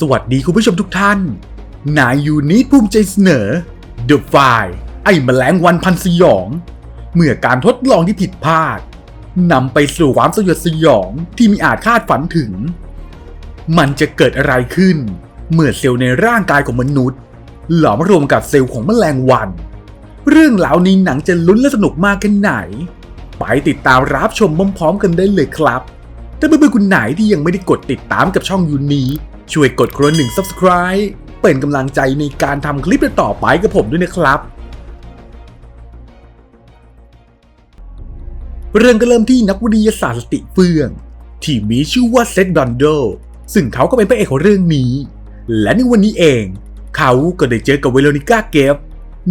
สวัสดีคุณผู้ชมทุกท่าน นายยูนิตภูมิใจเสนอ The File ไอ้แมลงวันพันสยอง เมื่อการทดลองที่ผิดพลาดนำไปสู่ความสยดสยองที่มีอาจคาดฝันถึง มันจะเกิดอะไรขึ้น เมื่อเซลล์ในร่างกายของมนุษย์ หลอมรวมกับเซลล์ของแมลงวัน เรื่องราวนี้หนังจะลุ้นและสนุกมากแค่ไหน ไปติดตามรับชมพร้อมๆกันได้เลยครับ ถ้าเพื่อนๆคุณไหนที่ยังไม่ได้กดติดตามกับช่องยูนี้ ช่วยกดครวหนึ่ง subscribe เป็นกำลังใจในการทำคลิปต่อไปกับผมด้วยนะครับ เรื่องก็เริ่มที่นักวิทยาศาสตร์สติเฟื่อง ที่มีชื่อว่าเซดดอนโด ซึ่งเขาก็เป็นพระเอกของเรื่องนี้ และในวันนี้เอง เขาก็ได้เจอกับเวโรนิก้าเกฟ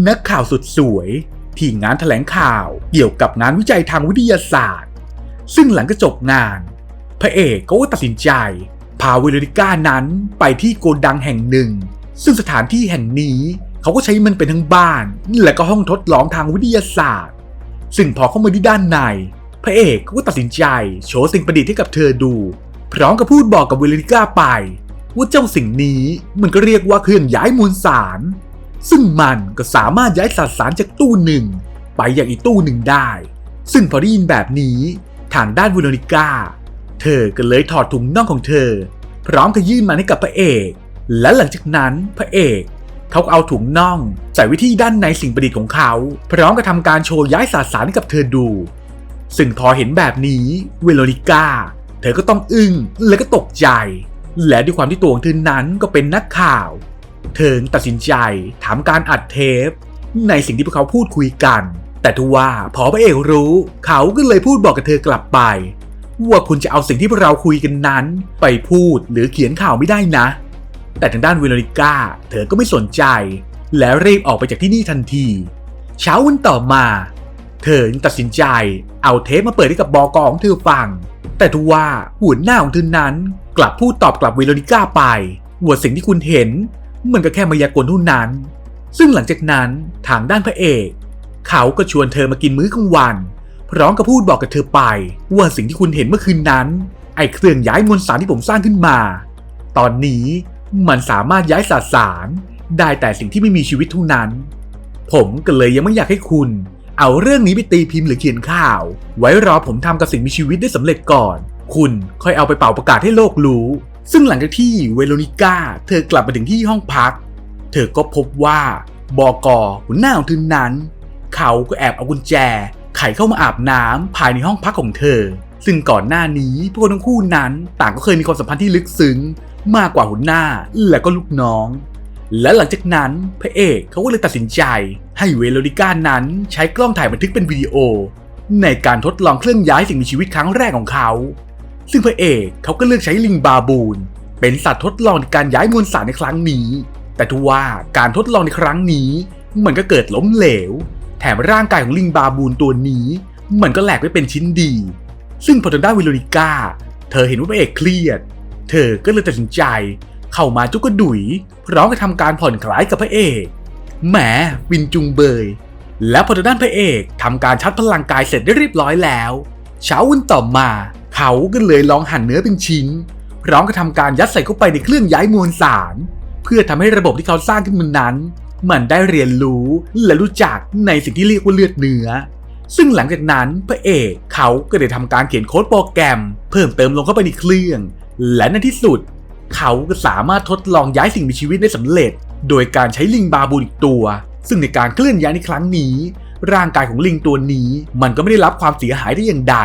นักข่าวสุดสวย ที่งานแถลงข่าวเกี่ยวกับงานวิจัยทางวิทยาศาสตร์ ซึ่งหลังจากจบงาน พระเอกก็ตัดสินใจ พาเวโรนิก้านั้นไปที่โกดังแห่งหนึ่ง ซึ่งสถานที่แห่งนี้เขาก็ใช้มันเป็นทั้งบ้าน และก็ห้องทดลองทางวิทยาศาสตร์ ซึ่งพอเข้ามาที่ด้านใน พระเอกก็ตัดสินใจโชว์สิ่งประดิษฐ์ให้กับเธอดู พร้อมกับพูดบอกกับเวโรนิก้าไป ว่าเจ้าสิ่งนี้มันก็เรียกว่าเครื่องย้ายมวลสาร ซึ่งมันก็สามารถย้ายสสารจากตู้หนึ่ง ไปยังอีกตู้หนึ่งได้ ซึ่งพอได้ยินแบบนี้ทางด้านเวโรนิก้า เธอก็เลยถอดถุงน่องของเธอ พร้อมกับยื่นมันให้กับพระเอก และหลังจากนั้นพระเอกเขาเอาถุงน่องใส่ไว้ที่ด้านในสิ่งประดิษฐ์ของเขา พร้อมกับทำการโชว์ย้ายสสารให้กับเธอดู ซึ่งพอเห็นแบบนี้เวโรนิก้า เธอก็ต้องอึ้งและก็ตกใจ และด้วยความที่ตัวของเธอนั้นก็เป็นนักข่าว เธอตัดสินใจทำการอัดเทป ในสิ่งที่พวกเขาพูดคุยกัน แต่ทว่าพอพระเอกรู้ เขาก็เลยพูดบอกกับเธอกลับไป ว่าคุณจะเอาสิ่งที่พวกเราคุยกันนั้น ไปพูดหรือเขียนข่าวไม่ได้นะ แต่ทางด้านเวโรนิก้าเธอก็ไม่สนใจ และรีบออกไปจากที่นี่ทันที เช้าวันต่อมา เธอตัดสินใจเอาเทปมาเปิดให้กับบอกอของเธอฟัง แต่ทว่าหัวหน้าของเธอนั้น กลับพูดตอบกลับเวโรนิก้าไปว่าสิ่งที่คุณเห็นมันก็แค่มายากลเท่านั้น ซึ่งหลังจากนั้นทางด้านพระเอก เขาก็ชวนเธอมากินมื้อกลางวัน พร้อมกับพูดบอกกับเธอไป ว่าสิ่งที่คุณเห็นเมื่อคืนนั้น ไอ้เครื่องย้ายมวลสารที่ผมสร้างขึ้นมา ตอนนี้มันสามารถย้ายสสาร ได้แต่สิ่งที่ไม่มีชีวิตเท่านั้น ผมก็เลยยังไม่อยากให้คุณ เอาเรื่องนี้ไปตีพิมพ์หรือเขียนข่าว ไว้รอผมทำกับสิ่งมีชีวิตได้สำเร็จก่อน คุณค่อยเอาไปเป่าประกาศให้โลกรู้ ซึ่งหลังจากที่เวโรนิก้าเธอกลับมาถึงที่ห้องพัก เธอก็พบว่าบอกอหัวหน้าของเธอนั้น เขาก็แอบเอากุญแจ ไขเข้ามาอาบน้ำภายในห้องพักของเธอ ซึ่งก่อนหน้านี้พวกทั้งคู่นั้นต่างก็เคยมีความสัมพันธ์ที่ลึกซึ้ง มากกว่าหัวหน้าและก็ลูกน้อง และหลังจากนั้นพระเอกเขาก็เลยตัดสินใจ ให้เวโรนิก้านั้นใช้กล้องถ่ายบันทึกเป็นวิดีโอ ในการทดลองเคลื่อนย้ายสิ่งมีชีวิตครั้งแรกของเขา ซึ่งพระเอกเขาก็เลือกใช้ลิงบาบูนเป็นสัตว์ทดลองในการย้ายมวลสารในครั้งนี้ แต่ทว่าการทดลองในครั้งนี้มันก็เกิดล้มเหลว แถมร่างกายของลิงบาบูนตัวนี้ มันก็แหลกไปเป็นชิ้นดี ซึ่งพอทางด้านวิโรนิก้า เธอเห็นว่าพระเอกเครียด เธอก็เลยตัดสินใจเข้ามาจุกกระดุยพร้อมกับทำการผ่อนคลายกับพระเอกแหมวินจุงเบย และพอทางด้านพระเอกทำการชัดพลังกายเสร็จได้เรียบร้อยแล้วเช้าวันต่อมา เขาก็เลยลองหั่นเนื้อเป็นชิ้นพร้อมกับทำการยัดใส่เข้าไปในเครื่องย้ายมวลสาร เพื่อทำให้ระบบที่เขาสร้างขึ้นมานั้น มันได้เรียนรู้และรู้จักในสิ่งที่เรียกว่าเลือดเนื้อ ซึ่งหลังจากนั้นพระเอกเขาก็ได้ทำการเขียนโค้ดโปรแกรม เพิ่มเติมลงเข้าไปในเครื่อง และในที่สุด เขาก็สามารถทดลองย้ายสิ่งมีชีวิตได้สำเร็จ โดยการใช้ลิงบาบูนอีกตัว ซึ่งในการเคลื่อนย้ายในครั้งนี้ ร่างกายของลิงตัวนี้ มันก็ไม่ได้รับความเสียหายได้อย่างใด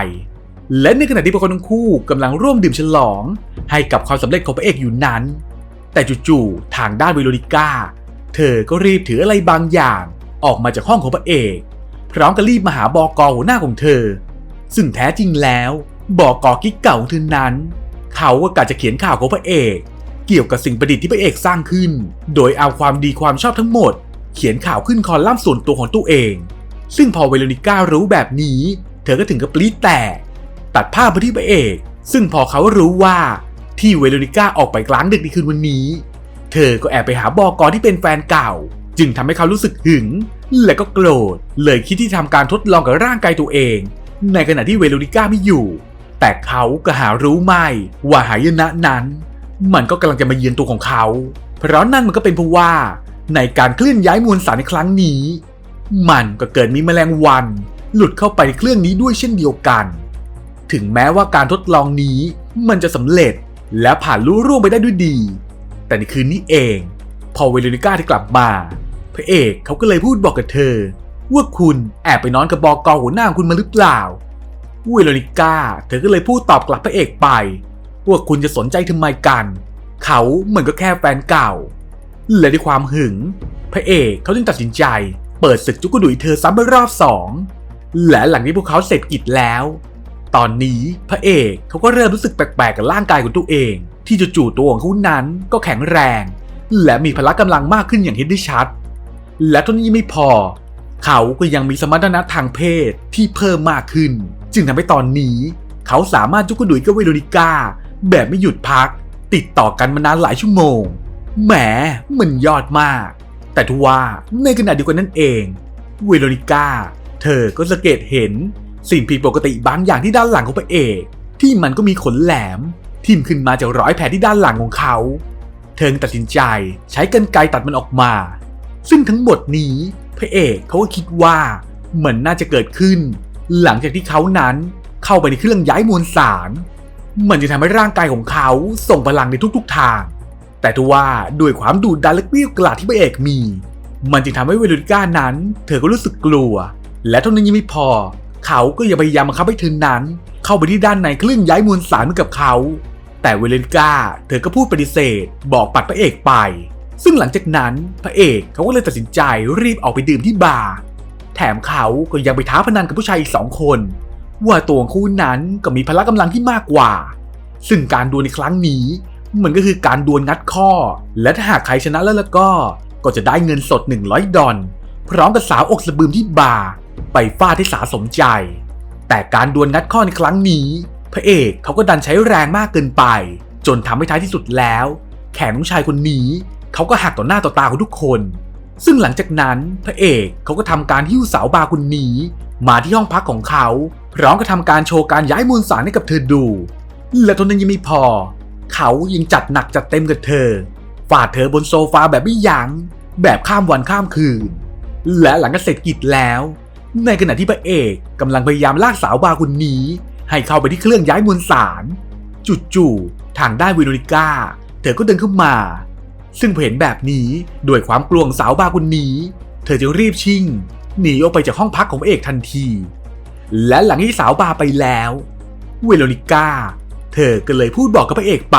และในขณะที่พวกเขาทั้งคู่กำลังร่วมดื่มฉลอง ให้กับความสำเร็จของพระเอกอยู่นั้น แต่จู่ๆทางด้านเวโรนิก้า เธอก็รีบถืออะไรบางอย่าง ออกมาจากห้องของพระเอก พร้อมกับรีบมาหาบอกอหัวหน้าของเธอ ซึ่งแท้จริงแล้วบอกอกิ๊กเก่าของเธอนั้น เขาก็กะจะเขียนข่าวของพระเอก เกี่ยวกับสิ่งประดิษฐ์ที่พระเอกสร้างขึ้น โดยเอาความดีความชอบทั้งหมด เขียนข่าวขึ้นคอลัมน์ส่วนตัวของตัวเอง ซึ่งพอเวโรนิก้ารู้แบบนี้ เธอก็ถึงกับปรี๊ดแตกตัดภาพไปที่พระเอก ซึ่งพอเขารู้ว่าที่เวโรนิก้าออกไปกลางดึกในคืนวันนี้ เธอก็แอบไปหาบอกอที่เป็นแฟนเก่า จึงทำให้เขารู้สึกหึง และก็โกรธ เลยคิดที่ทำการทดลองกับร่างกายตัวเอง ในขณะที่เวโรนิก้าไม่อยู่ แต่เขาก็หารู้ไม่ว่าหายนะนั้น มันก็กำลังจะมาเยือนตัวของเขา เพราะนั่นมันก็เป็นเพราะว่า ในการเคลื่อนย้ายมวลสารในครั้งนี้ มันก็เกิดมีแมลงวัน หลุดเข้าไปในเครื่องนี้ด้วยเช่นเดียวกัน ถึงแม้ว่าการทดลองนี้มันจะสำเร็จและผ่านรุ่ร่วงไปได้ด้วยดี แต่ในคืนนี้เอง พอเวโรนิก้าที่กลับมาพระเอกเขาก็เลยพูดบอกกับเธอ ว่าคุณแอบไปนอนกับบอกอหัวหน้าของคุณมาหรือเปล่าเวโรนิก้าเธอก็เลยพูดตอบกลับพระเอกไป ว่าคุณจะสนใจทำไมกัน เขาเหมือนก็แค่แฟนเก่า และด้วยความหึง พระเอกเขาจึงตัดสินใจ เปิดศึกจุกดุยเธอซ้ำเป็นรอบสองและหลังที่พวกเขาเสร็จกิจแล้ว ตอนนี้พระเอกเขาก็เริ่มรู้สึกแปลกๆกับร่างกายของตัวเอง ที่จู่ๆตัวของเขานั้นก็แข็งแรง และมีพละกำลังมากขึ้นอย่างเห็นได้ชัด และเท่านี้ไม่พอ เขาก็ยังมีสมรรถนะทางเพศที่เพิ่มมากขึ้น จึงทำให้ตอนนี้ เขาสามารถจุกดุยกับเวโรนิก้า แบบไม่หยุดพัก ติดต่อกันมานานหลายชั่วโมงแหมมันยอดมาก แต่ทว่าในขณะเดียวกันนั่นเอง เวโรนิก้า เธอก็สังเกตเห็นสิ่งผิดปกติบางอย่างที่ด้านหลังของพระเอก ที่มันก็มีขนแหลม ทิ่มขึ้นมาจากร้อยแผลที่ด้านหลังของเขาเธอตัดสินใจใช้กรรไกรตัดมันออกมา ซึ่งทั้งหมดนี้พระเอกเขาก็คิดว่าเหมือนน่าจะเกิดขึ้น หลังจากที่เขานั้นเข้าไปในเครื่องย้ายมวลสาร มันจะทำให้ร่างกายของเขาส่งพลังในทุกๆทาง แต่ทว่าด้วยความดุดันและเกลี้ยกล่อมที่พระเอกมี มันจึงทำให้เวโรนิก้านั้น เธอก็รู้สึกกลัว และเท่านั้นยังไม่พอ เขาก็ยังพยายามบังคับให้เธอนั้น เข้าไปที่ด้านในเครื่องย้ายมวลสารเหมือนกับเขา แต่เวโรนิก้าเธอก็พูดปฏิเสธ บอกปัดพระเอกไป ซึ่งหลังจากนั้นพระเอกเขาก็เลยตัดสินใจรีบออกไปดื่มที่บาร์แถมเขาก็ยังไปท้าพนันกับผู้ชายอีกสองคน ว่าตัวของคู่นั้นก็มีพละกำลังที่มากกว่า ซึ่งการดวลในครั้งนี้มันก็คือการดวลงัดข้อ และถ้าหากใครชนะแล้วแล้วก็ ก็จะได้เงินสด 100 ดอลพร้อมกับสาวอกสะบืมที่บาร์ไปฟาดที่สาสมใจ แต่การดวลงัดข้อในครั้งนี้ พระเอกเขาก็ดันใช้แรงมากเกินไป จนทำให้ท้ายที่สุดแล้ว แขนของชายคนนี้เขาก็หักต่อหน้าต่อตาของทุกคน ซึ่งหลังจากนั้นพระเอกเขาก็ทำการหิ้วสาวบาร์คนนี้ มาที่ห้องพักของเขาพร้อมกับทำการโชว์การย้ายมวลสารให้กับเธอดู และท่านั้นยังไม่พอ เขายังจัดหนักจัดเต็มกับเธอฟาดเธอบนโซฟาแบบไม่ยัง้งแบบข้ามวันข้ามคืน และหลังจากเสร็จกิจแล้ว ในขณะที่พระเอกกำลังพยายามลากสาวบาร์คนนี้ ให้เข้าไปที่เครื่องย้ายมวลสารจู่ๆทางด้านเวโรนิก้า เธอก็เดินเข้ามา ซึ่งพอเห็นแบบนี้ด้วยความกลัวของสาวบาร์คนนี้ เธอจึงรีบชิ่งหนีออกไปจากห้องพักของเอกทันที และหลังที่สาวบาร์ไปแล้วเวโรนิก้า เธอก็เลยพูดบอกกับพระเอกไป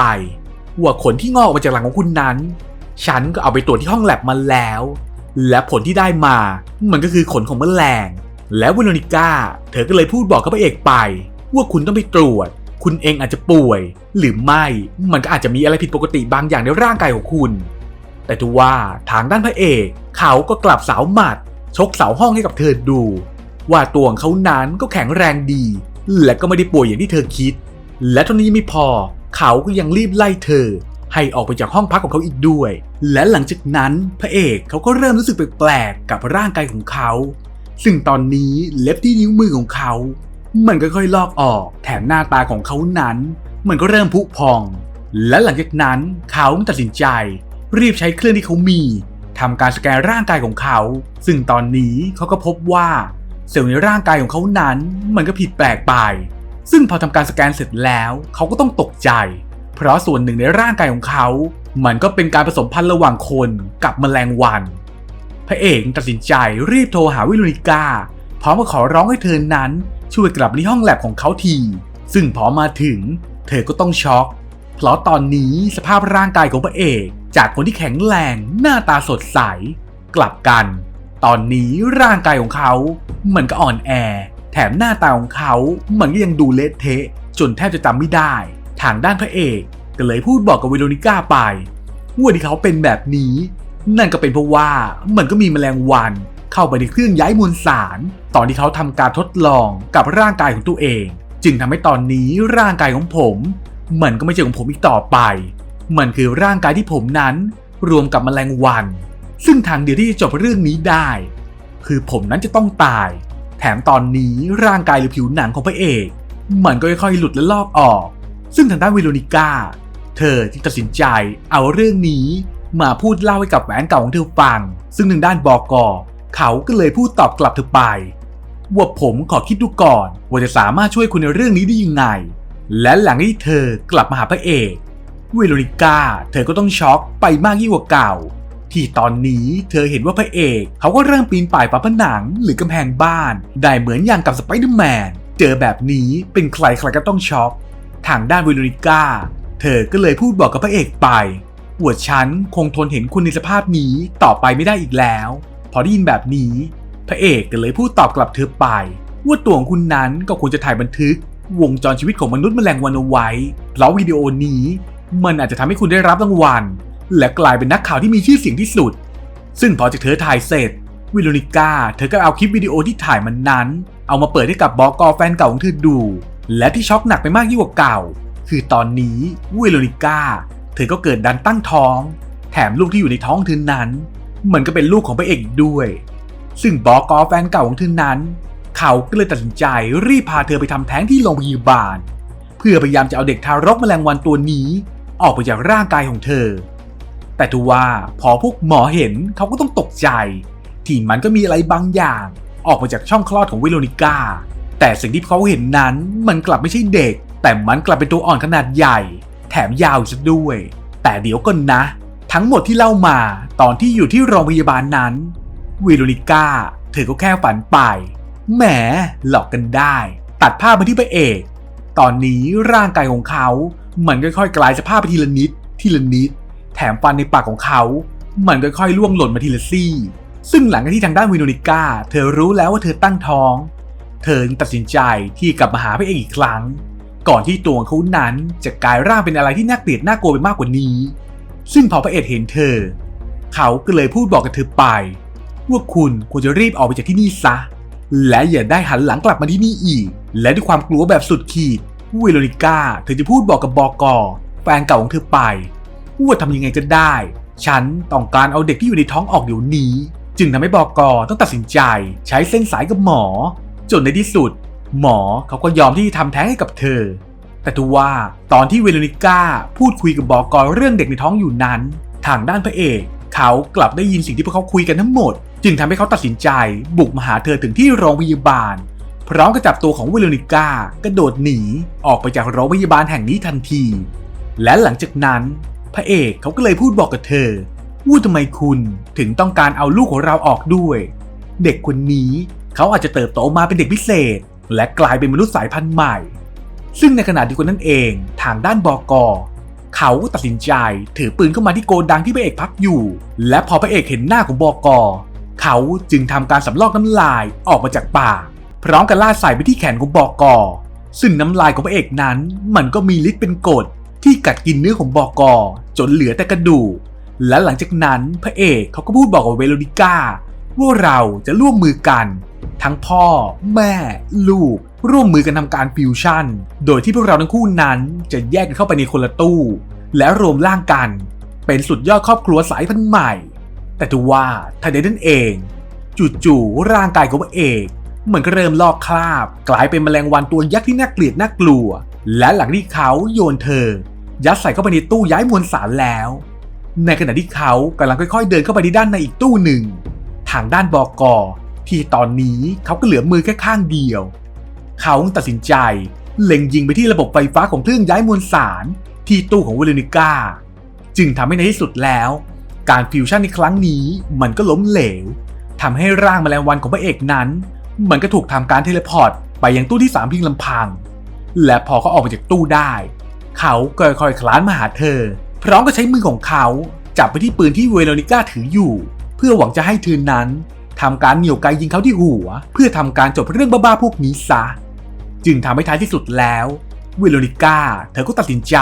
ว่าขนที่งอกมาจากหลังของคุณนั้น ฉันก็เอาไปตรวจที่ห้องแลบมาแล้ว และผลที่ได้มามันก็คือขนของแมลง แล้วเวโรนิก้า เธอก็เลยพูดบอกกับพระเอกไป ว่าคุณต้องไปตรวจ คุณเองอาจจะป่วย หรือไม่มันก็อาจจะมีอะไรผิดปกติบางอย่างในร่างกายของคุณ แต่ทว่าทางด้านพระเอกเขาก็กลับสาวหมัด ชกเสาห้องให้กับเธอดู ว่าตัวของเขานั้นก็แข็งแรงดี และก็ไม่ได้ป่วยอย่างที่เธอคิด และเท่านี้ไม่พอเขาก็ยังรีบไล่เธอ ให้ออกไปจากห้องพักของเขาอีกด้วย และหลังจากนั้นพระเอกเขาก็เริ่มรู้สึกแปลกๆกับร่างกายของเขา ซึ่งตอนนี้เล็บที่นิ้วมือของเขา มันก็ค่อยลอกออก แถมหน้าตาของเขานั้น มันก็เริ่มพุพอง และหลังจากนั้นเขาตัดสินใจ รีบใช้เครื่องที่เขามีทำการสแกนร่างกายของเขา ซึ่งตอนนี้เขาก็พบว่าเซลล์ในร่างกายของเขานั้น มันก็ผิดแปลกไป ซึ่งพอทำการสแกนเสร็จแล้วเขาก็ต้องตกใจ เพราะส่วนหนึ่งในร่างกายของเขา มันก็เป็นการผสมพันธุ์ระหว่างคนกับแมลงวัน พระเอกตัดสินใจรีบโทรหาวิโรนิก้าพร้อมกับขอร้องให้เธอนั้น ช่วยกลับที่ห้องแลบของเขาที ซึ่งพอมาถึง เธอก็ต้องช็อกเพราะตอนนี้สภาพร่างกายของพระเอก จากคนที่แข็งแรงหน้าตาสดใส กลับกัน ตอนนี้ร่างกายของเขา มันก็อ่อนแอ แถมหน้าตาของเขามันก็ยังดูเละเทะ จนแทบจะจำไม่ได้ ทางด้านพระเอกก็เลยพูดบอกกับเวโรนิก้าไปว่าที่เขาเป็นแบบนี้ นั่นก็เป็นเพราะว่ามันก็มีแมลงวัน เข้าไปในเครื่องย้ายมวลสาร ตอนที่เขาทำการทดลองกับร่างกายของตัวเอง จึงทำให้ตอนนี้ร่างกายของผม มันก็ไม่ใช่ของผมอีกต่อไป มันคือร่างกายที่ผมนั้นรวมกับแมลงวัน ซึ่งทางเดียวที่จะจบเรื่องนี้ได้ คือผมนั้นจะต้องตาย แถมตอนนี้ร่างกายหรือผิวหนังของพระเอก มันก็ค่อยๆหลุดและลอกออก ซึ่งทางด้านวิโรนิก้า เธอจึงตัดสินใจเอาเรื่องนี้มาพูดเล่าให้กับแหวนเก่าของเธอฟัง ซึ่งทางด้านบอกอ เขาก็เลยพูดตอบกลับเธอไป ว่าผมขอคิดดูก่อนว่าจะสามารถช่วยคุณในเรื่องนี้ได้ยังไง และหลังที่เธอกลับมาหาพระเอกเวโรนิก้าเธอก็ต้องช็อกไปมากยิ่งกว่าเก่า ที่ตอนนี้เธอเห็นว่าพระเอกเขาก็เริ่มปีนป่ายฝาผนังหรือกำแพงบ้าน ได้เหมือนอย่างกับสไปเดอร์แมนเจอแบบนี้เป็นใครใครก็ต้องช็อกทางด้านเวโรนิก้าเธอก็เลยพูดบอกกับพระเอกไปว่าฉันคงทนเห็นคุณในสภาพนี้ต่อไปไม่ได้อีกแล้ว พอได้ยินแบบนี้ พระเอกก็เลยพูดตอบกลับเธอไป ว่าตัวของคุณนั้นก็ควรจะถ่ายบันทึก วงจรชีวิตของมนุษย์แมลงวันเอาไว้ เพราะวิดีโอนี้ มันอาจจะทำให้คุณได้รับรางวัล และกลายเป็นนักข่าวที่มีชื่อเสียงที่สุด ซึ่งพอจากเธอถ่ายเสร็จ วิโรนิก้าเธอก็เอาคลิปวิดีโอที่ถ่ายมันนั้น เอามาเปิดให้กับบอกอแฟนเก่าของเธอดู และที่ช็อกหนักไปมากยิ่งกว่าเก่า คือตอนนี้วิโรนิก้าเธอก็เกิดดันตั้งท้อง แถมลูกที่อยู่ในท้องเธอนั้น มันก็เป็นลูกของพระเอกด้วย ซึ่งบอกอแฟนเก่าของเธอนั้น เขาก็เลยตัดสินใจรีบพาเธอไปทำแท้งที่โรงพยาบาล เพื่อพยายามจะเอาเด็กทารกแมลงวันตัวนี้ ออกไปจากร่างกายของเธอ แต่ทว่าพอพวกหมอเห็นเขาก็ต้องตกใจ ที่มันก็มีอะไรบางอย่าง ออกมาจากช่องคลอดของวิโรนิก้า แต่สิ่งที่เขาเห็นนั้นมันกลับไม่ใช่เด็ก แต่มันกลับเป็นตัวอ่อนขนาดใหญ่ แถมยาวซะด้วย แต่เดี๋ยวก่อนนะ ทั้งหมดที่เล่ามาตอนที่อยู่ที่โรงพยาบาลนั้นวิโรนิก้าเธอก็แค่ฝันไป แหมหลอกกันได้ ตัดภาพมาที่พระเอก ตอนนี้ร่างกายของเขามันค่อยๆกลายสภาพไปทีละนิด ทีละนิด แถมฟันในปากของเขา มันค่อยๆล่วงหล่นมาทีละซี่ ซึ่งหลังจากที่ทางด้านวิโนนิก้า เธอรู้แล้วว่าเธอตั้งท้อง เธอจึงตัดสินใจที่กลับมาหาพระเอกอีกครั้ง ก่อนที่ตัวของเขานั้นจะกลายร่างเป็นอะไรที่น่าเกลียดน่ากลัวไปมากกว่านี้ ซึ่งพอพระเอกเห็นเธอ เขาก็เลยพูดบอกกับเธอไป ว่าคุณควรจะรีบออกไปจากที่นี่ซะ และอย่าได้หันหลังกลับมาที่นี่อีก และด้วยความกลัวแบบสุดขีดเวโรนิก้าเธอจะพูดบอกกับบอกอแฟนเก่าของเธอไปว่าทำยังไงก็ได้ ฉันต้องการเอาเด็กที่อยู่ในท้องออกเดี๋ยวนี้ จึงทำให้บอกอต้องตัดสินใจ ใช้เส้นสายกับหมอ จนในที่สุด หมอเขาก็ยอมที่จะทำแท้งให้กับเธอ แต่ทว่าตอนที่เวโรนิก้าพูดคุยกับบอกอเรื่องเด็กในท้องอยู่นั้น ทางด้านพระเอกเขากลับได้ยินสิ่งที่พวกเขาคุยกันทั้งหมด จึงทำให้เขาตัดสินใจบุกมาหาเธอถึงที่โรงพยาบาล พร้อมกับจับตัวของเวโรนิก้ากระโดดหนีออกไปจากโรงพยาบาลแห่งนี้ทันที และหลังจากนั้น พระเอกเขาก็เลยพูดบอกกับเธอว่าทำไมคุณถึงต้องการเอาลูกของเราออกด้วย เด็กคนนี้เขาอาจจะเติบโตมาเป็นเด็กพิเศษ และกลายเป็นมนุษย์สายพันธุ์ใหม่ ซึ่งในขณะเดียวกันนั่นเองทางด้านบอกอเขาก็ตัดสินใจถือปืนเข้ามาที่โกดังที่พระเอกพักอยู่ และพอพระเอกเห็นหน้าของบอกอเขาจึงทำการสำลอกน้ำลายออกมาจากปากพร้อมกับลาดใส่ไปที่แขนของบอกอซึ่งน้ำลายของพระเอกนั้น มันก็มีฤทธิ์เป็นกรดที่กัดกินเนื้อของบอกอจนเหลือแต่กระดูกและหลังจากนั้นพระเอกเขาก็พูดบอกกับเวโรนิก้าว่าเราจะร่วมมือกัน ทั้งพ่อ แม่ ลูก ร่วมมือกันทำการฟิวชั่น โดยที่พวกเราทั้งคู่นั้นจะแยกกันเข้าไปในคนละตู้ และรวมร่างกัน เป็นสุดยอดครอบครัวสายพันธุ์ใหม่ แต่ทว่าทันใดนั้นเองจู่ๆร่างกายของพระเอกมันก็เริ่มลอกคราบ กลายเป็นแมลงวันตัวยักษ์ที่น่าเกลียดน่ากลัว และหลังที่เขาโยนเธอ ยัดใส่เข้าไปในตู้ย้ายมวลสารแล้ว ในขณะที่เขากำลังค่อยๆ เดินเข้าไปที่ด้านในอีกตู้หนึ่ง ทางด้านบอกอที่ตอนนี้เขาก็เหลือมือแค่ข้างเดียว เขาตัดสินใจ เล็งยิงไปที่ระบบไฟฟ้าของเครื่องย้ายมวลสาร ที่ตู้ของเวโรนิก้า จึงทำให้ในที่สุดแล้ว การฟิวชั่นในครั้งนี้มันก็ล้มเหลวทำให้ร่างแมลงวันของพระเอกนั้น มันก็ถูกทำการเทเลพอร์ตไปยังตู้ที่สามเพียงลำพัง และพอเขาออกมาจากตู้ได้ เขาก็ค่อยๆคลานมาหาเธอ พร้อมกับใช้มือของเขาจับไปที่ปืนที่เวโรนิก้าถืออยู่ เพื่อหวังจะให้เธอนั้นทำการเหนี่ยวไกยิงเขาที่หัว เพื่อทำการจบเรื่องบ้าๆพวกนี้ซะ จึงทำให้ท้ายที่สุดแล้วเวโรนิก้าเธอก็ตัดสินใจ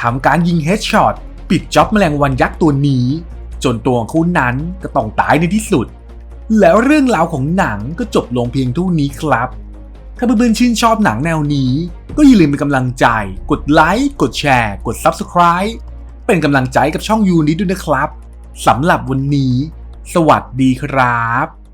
ทำการยิงเฮดช็อตปิดจ็อบแมลงวันยักษ์ตัวนี้ จนตัวของเขานั้นก็ต้องตายในที่สุด แล้วเรื่องราวของหนังก็จบลงเพียงเท่านี้ครับ ถ้าเพื่อนๆชื่นชอบหนังแนวนี้ ก็อย่าลืมเป็นกำลังใจ กดไลค์ กดแชร์ กด Subscribe เป็นกำลังใจกับช่องยูนี้ด้วยนะครับสำหรับวันนี้ สวัสดีครับ